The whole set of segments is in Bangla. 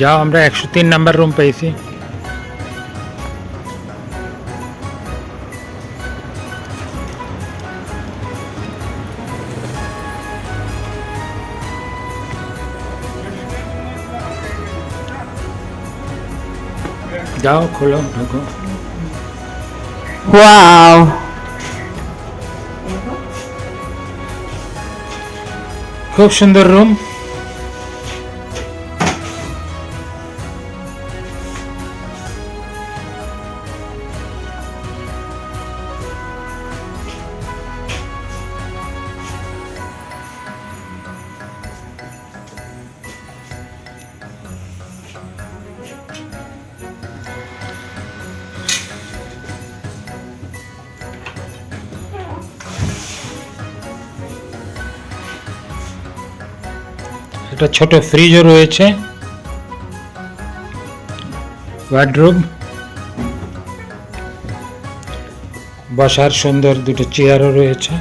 যাও আমরা একশো তিন নাম্বার রুম পেয়েছি। যাও খোলো ঢুকো। ওয়াও খুব সুন্দর রুম একটা ছোট ফ্রিজও রয়েছে। ওয়ার্ডরুম বসার সুন্দর দুটো চেয়ারও রয়েছে।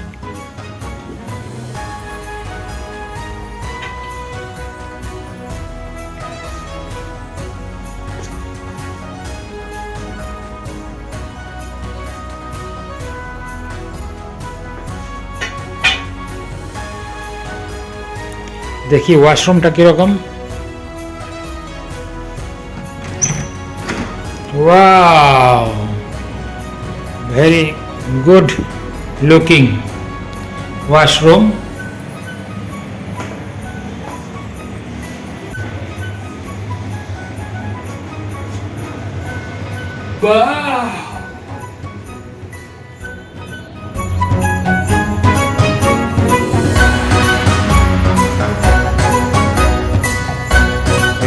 দেখি ওয়াশরুমটা কিরকম wow very good looking washroom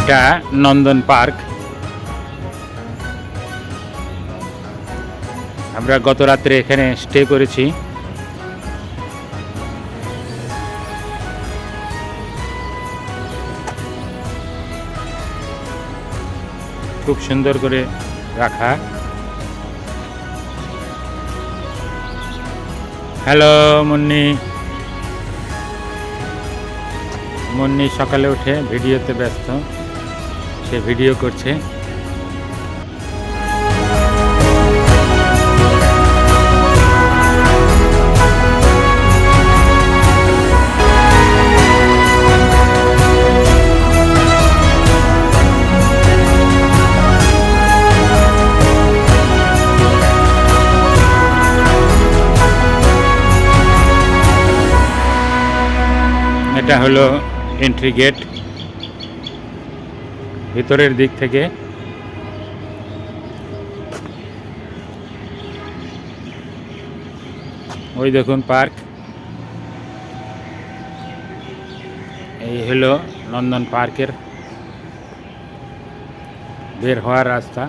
এটা নন্দন পার্ক। আমরা গত রাত্রে এখানে স্টে করেছি। খুব সুন্দর করে রাখা। হ্যালো, মুন্নি। মুন্নি সকালে উঠে ভিডিওতে ব্যস্ত। সে ভিডিও করছে। এটা হলো এন্ট্রি গেট ভিতরের দিক থেকে। ওই দেখুন পার্ক। এই হলো নন্দন পার্কের বের হওয়ার রাস্তা।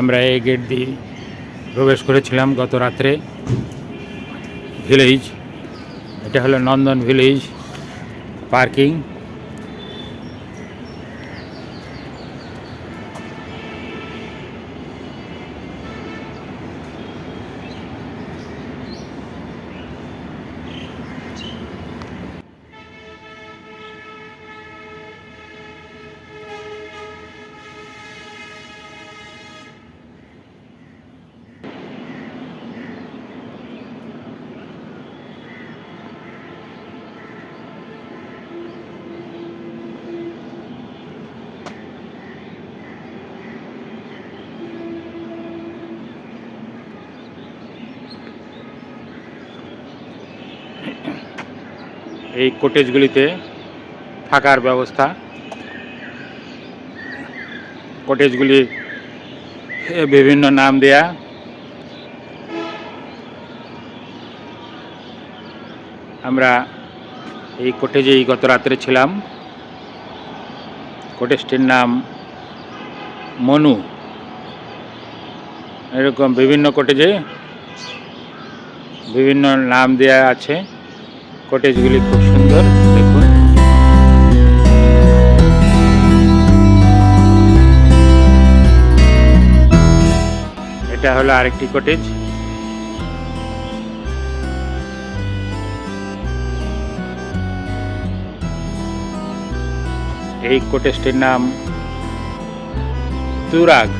আমরা এই গেট দিয়ে প্রবেশ করেছিলাম গত রাত্রে ভিলেজ এটা হলো নন্দন ভিলেজ পার্কিং এই কটেজগুলিতে থাকার ব্যবস্থা। কটেজগুলি বিভিন্ন নাম দেয়া। আমরা এই কটেজেই গত রাত্রে ছিলাম। কটেজটির নাম মনু। এরকম বিভিন্ন কটেজে বিভিন্ন নাম দেয়া আছে। কটেজগুলি খুব সুন্দর, দেখুন। এটা হলো আরেকটি কটেজ। এই কটেজটির নাম তুরাগ।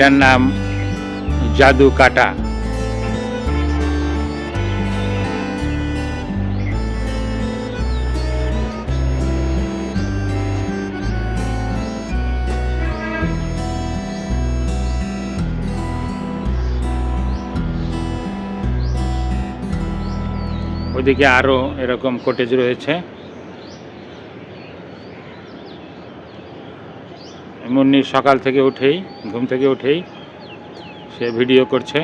এটার নাম জাদু কাটা ওদিকে আরও এরকম কটেজ রয়েছে। মুন্নি সকাল থেকে উঠেই, ঘুম থেকে উঠেই সে ভিডিও করছে।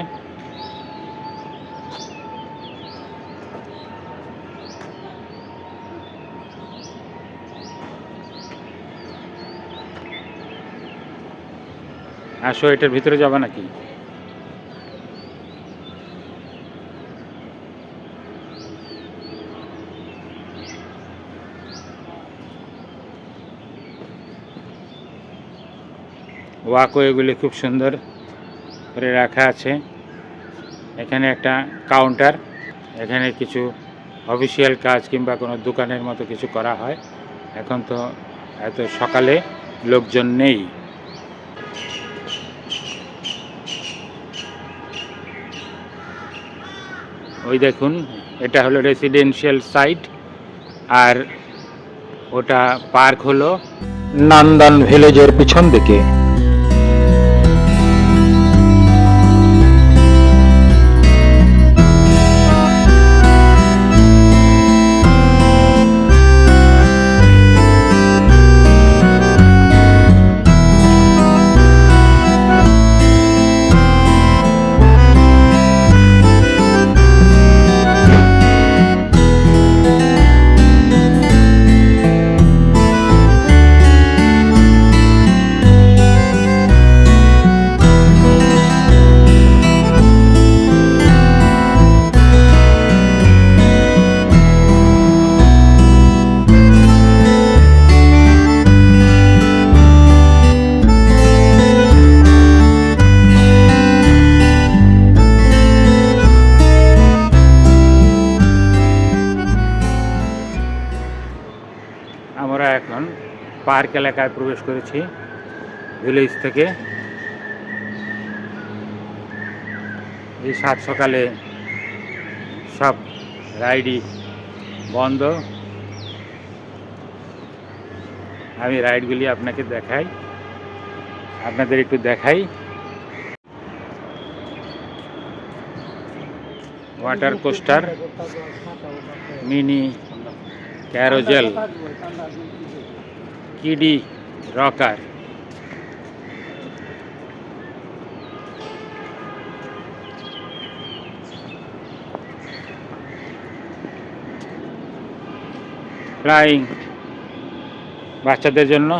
আসো, এটার ভিতরে যাবে নাকি? ওয়াকওয়েগুলি খুব সুন্দর করে রাখা আছে। এখানে একটা কাউন্টার, এখানে কিছু অফিসিয়াল কাজ কিংবা কোনো দোকানের মতো কিছু করা হয়। এখন তো এত সকালে লোকজন নেই। ওই দেখুন, এটা হলো রেসিডেন্সিয়াল সাইট আর ওটা পার্ক হলো নান্দান ভিলেজের পিছন দিকে। এলাকায় প্রবেশ করেছি, ভিলেজ থেকে। এই সাত সকালে সব রাইডই বন্ধ। আমি রাইডগুলি আপনাকে দেখাই। আপনাদের একটু দেখাই। Water coaster, mini carousel. Kiddie rocker flying বাচ্চাদের জন্য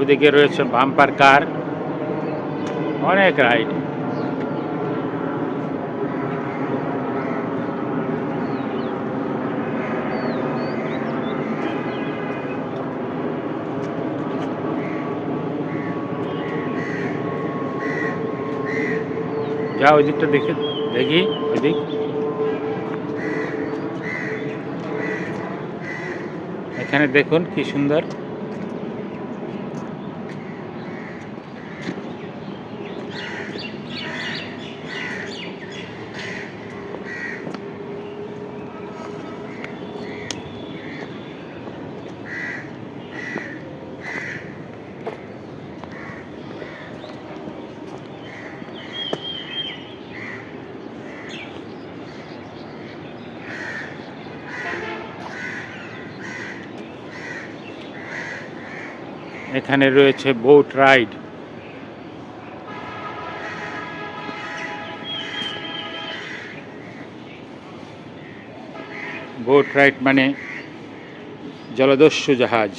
ওদিকে রয়েছে বাম্পার কার অনেক রাইড যা ওই দিকটা দেখে, দেখি, ওই দিক। এখানে দেখুন কি সুন্দর। এখানে রয়েছে বোট রাইড বোট রাইড মানে জলদস্যু জাহাজ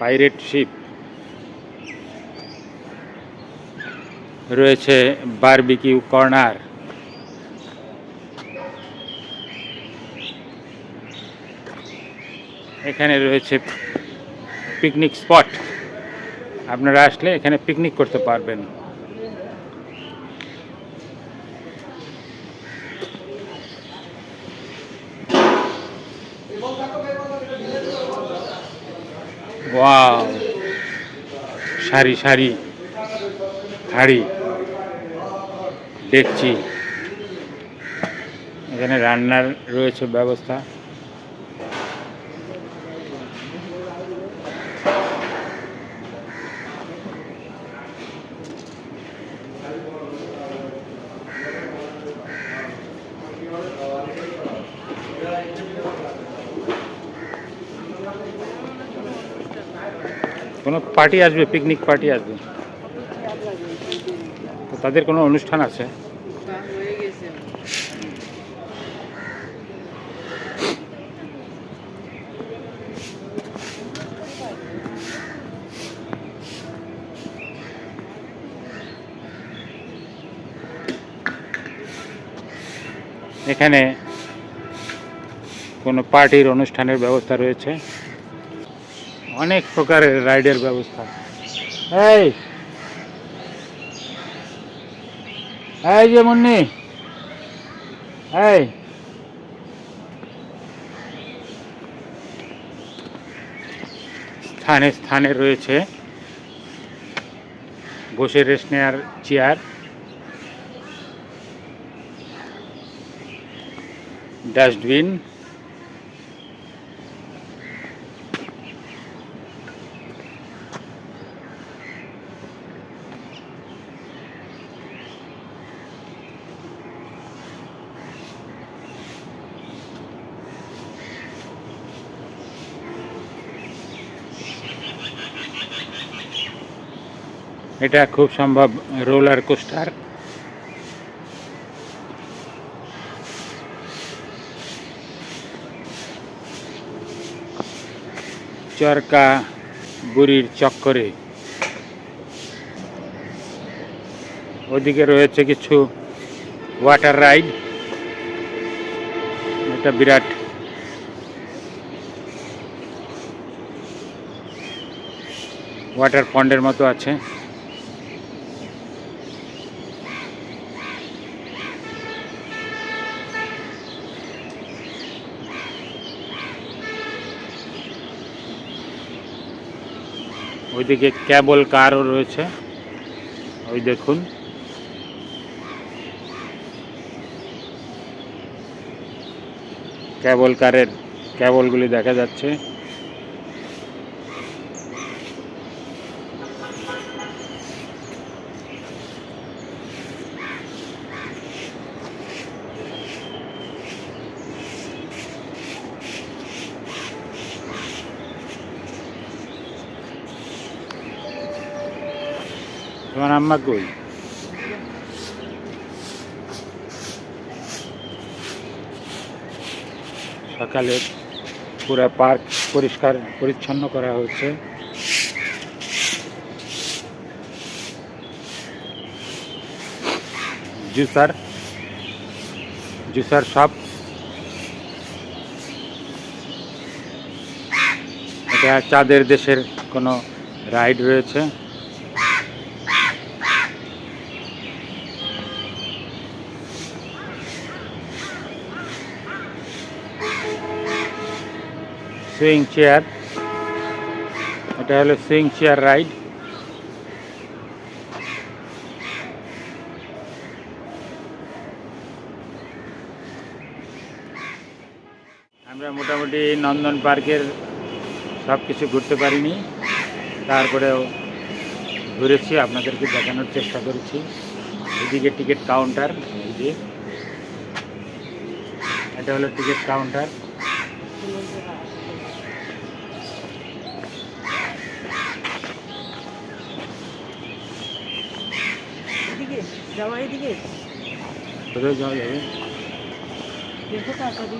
পাইরেট শিপ রয়েছে বারবিকিউ কর্নার এখানে রয়েছে পিকনিক স্পট আপনারা আসলে এখানে পিকনিক করতে পারবেন। সারি সারি। হাড়ি। দেখছি। এখানে রান্নার রয়েছে ব্যবস্থা। কোনো পার্টি আসবে পিকনিক পার্টি আসবে। তো তাদের কোনো অনুষ্ঠান আছে? এখানে কোনো পার্টির অনুষ্ঠানের ব্যবস্থা রয়েছে? অনেক প্রকারের রাইডের ব্যবস্থা। এই। এই যে মুন্নি। এই। স্থানে স্থানে রয়েছে। বসে রেস্ট নেওয়ার চেয়ার। ডাস্টবিন। এটা খুব সম্ভব রোলার কোস্টার। চরকা বুড়ির চক্করে। ওদিকে রয়েছে কিছু ওয়াটার রাইড এটা বিরাট। ওয়াটার পন্ডের মতো আছে। ওইদিকে ক্যাবল কারও রয়েছে। ওই দেখুন। ক্যাবল কারের ক্যাবলগুলি দেখা যাচ্ছে। তোমার আম্মা কই? সকালে পুরো পার্ক পরিষ্কার, পরিচ্ছন্ন করা হচ্ছে জুসার জুসার শপ এটা চাঁদের দেশের কোনো রাইড রয়েছে সুইং চেয়ার এটা হলো সুইং চেয়ার রাইড আমরা মোটামুটি নন্দন পার্কের সব কিছু ঘুরতে পারিনি। তারপরেও ঘুরেছি, আপনাদেরকে দেখানোর চেষ্টা করেছি। এদিকে টিকিট কাউন্টার এই যে। এটা হলো টিকিট কাউন্টার যাওয়া এদিকে কোথায় যাওয়া যাবে? দেখো তাড়াতাড়ি।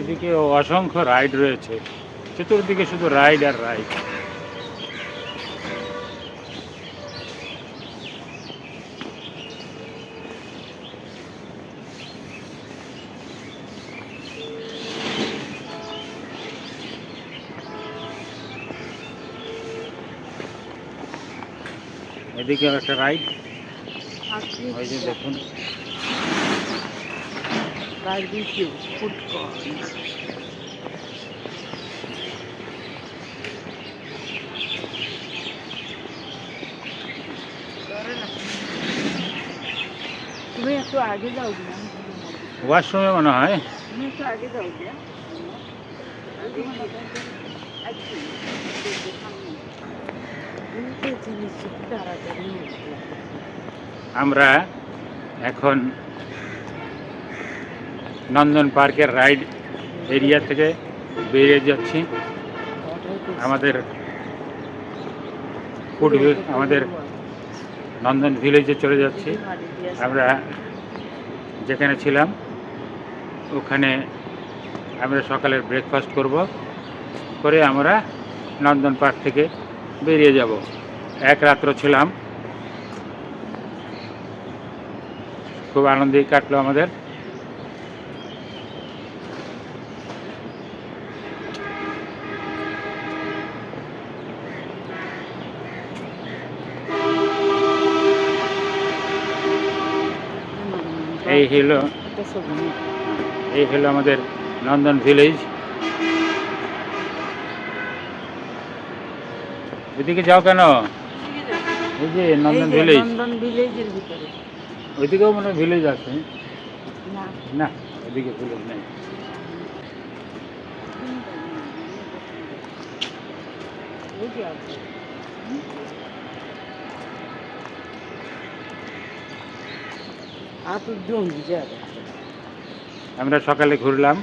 এদিকে অসংখ্য রাইড রয়েছে। চতুর্দিকে শুধু রাইড আর রাইড। এদিকে একটা রাইড। ওই যে দেখুন। বারবিকিউ ফুড কর্ন তুমি একটু আগে যাও না ওয়াশরুমে মনে হয়? আমরা এখন নন্দন পার্কের রাইড এরিয়া থেকে বেরিয়ে যাচ্ছি। আমাদের ফুড আমাদের নন্দন ভিলেজে চলে যাচ্ছি। আমরা যেখানে ছিলাম, ওখানে আমরা সকালের ব্রেকফাস্ট করব, করে আমরা নন্দন পার্ক থেকে বেরিয়ে যাব। এক রাত্র ছিলাম। খুব আনন্দেই কাটলো আমাদের। এই হলো এই হলো আমাদের নন্দন ভিলেজ ওইদিকে যাও কেন? এই যে নন্দন ভিলেজ ওইদিকেও মনে ভিলেজ আছে। না। ওইদিকে ভিলেজ নেই। ওই যে আমরা সকালে ঘুরলাম।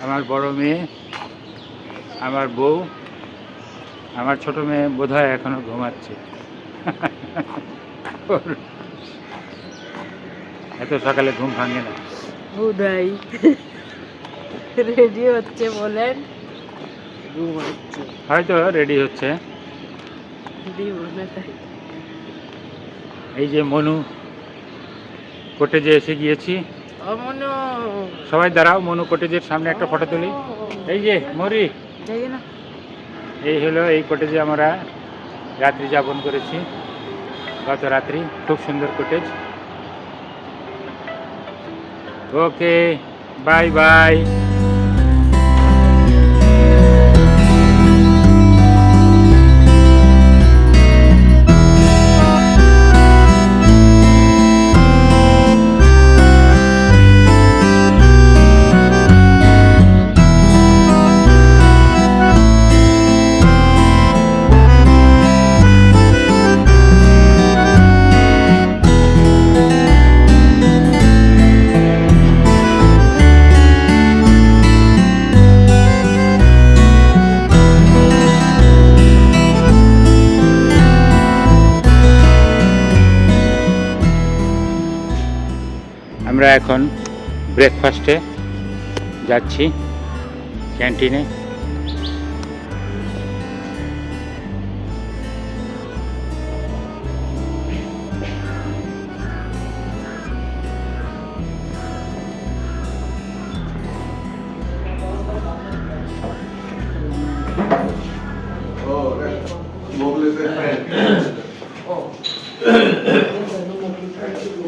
আমার বড় মেয়ে আমার বউ আমার ছোট মেয়ে বোধহয় এখনও ঘুমাচ্ছে। এত সকালে ঘুম ভাঙে না। উদয় রেডি হচ্ছে বলেন। ঘুমাচ্ছে। হয়তো রেডি হচ্ছে। এই যে মনু কোটেজে এসে গিয়েছি। সবাই দাঁড়াও মনু কোটেজের সামনে একটা ফটো তুলি। এই যে মরি। এই হলো এই কটেজে আমরা রাত্রি যাপন করেছি। গত রাত্রি খুব সুন্দর কটেজ ওকে বাই বাই এখন ব্রেকফাস্টে যাচ্ছি ক্যান্টিনে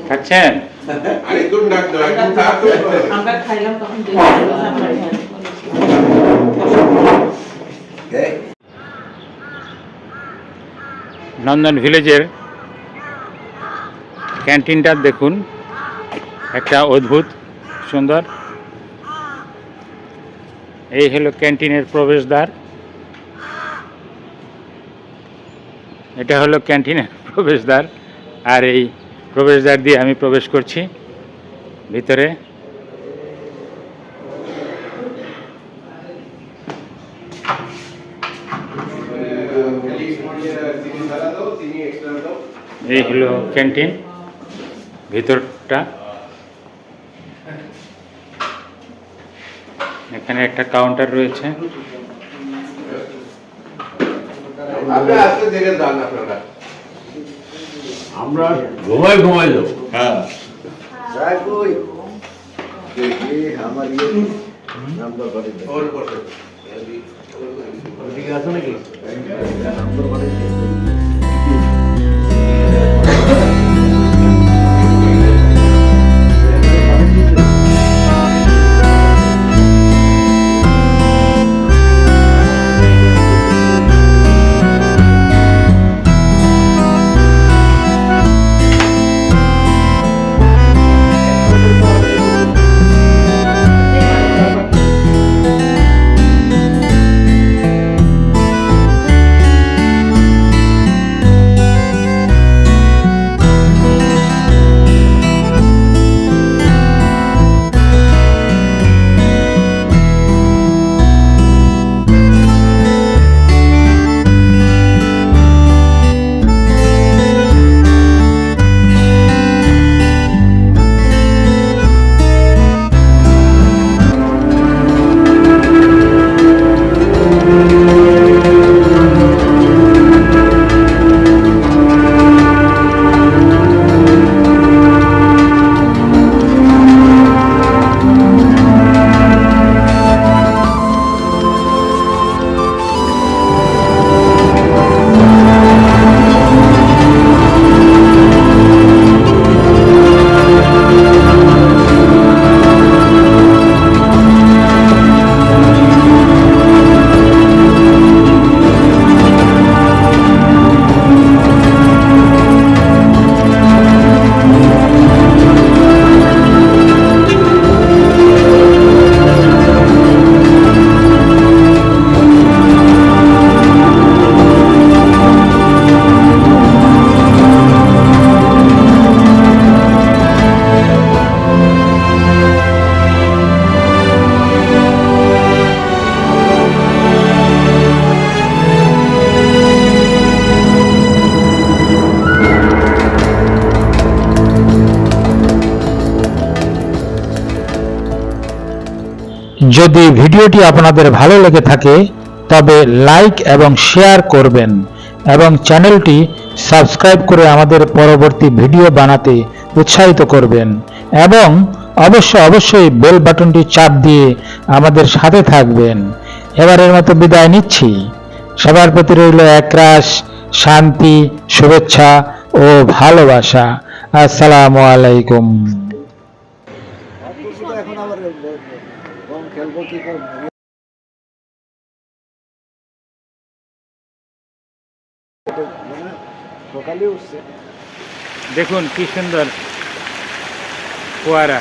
খাচ্ছেন? আরেকজন ডাক দাও একজন আমরা খাইলাম তখন নন্দন ভিলেজের ক্যান্টিনটা দেখুন। একটা অদ্ভুত সুন্দর। এই হলো ক্যান্টিনের প্রবেশদ্বার। এটা হলো ক্যান্টিনের প্রবেশদ্বার। আর এই প্রবেশদ্বার দিয়ে আমি প্রবেশ করছি। ভিতরে। এই হলো ক্যান্টিন, ভিতরটা। এখানে একটা কাউন্টার রয়েছে। আজকে আপনারা। আমরা ঘুমাই ঘুমাই যাব। হ্যাঁ। আমার ইয়ে ঠিক আছে নাকি? যদি ভিডিওটি আপনাদের ভালো লেগে থাকে, তবে লাইক এবং শেয়ার করবেন এবং চ্যানেলটি সাবস্ক্রাইব করে আমাদের পরবর্তী ভিডিও বানাতে উৎসাহিত করবেন এবং অবশ্য অবশ্যই বেল বাটনটি চাপ দিয়ে আমাদের সাথে থাকবেন। এবারের মতো বিদায় নিচ্ছি। সবার প্রতি রইল একরাশ, শান্তি, শুভেচ্ছা ও ভালোবাসা। আসসালামু আলাইকুম এখন আবার বম খেলব কি করব সকালে উঠছে দেখুন কি সুন্দর ফোয়ারা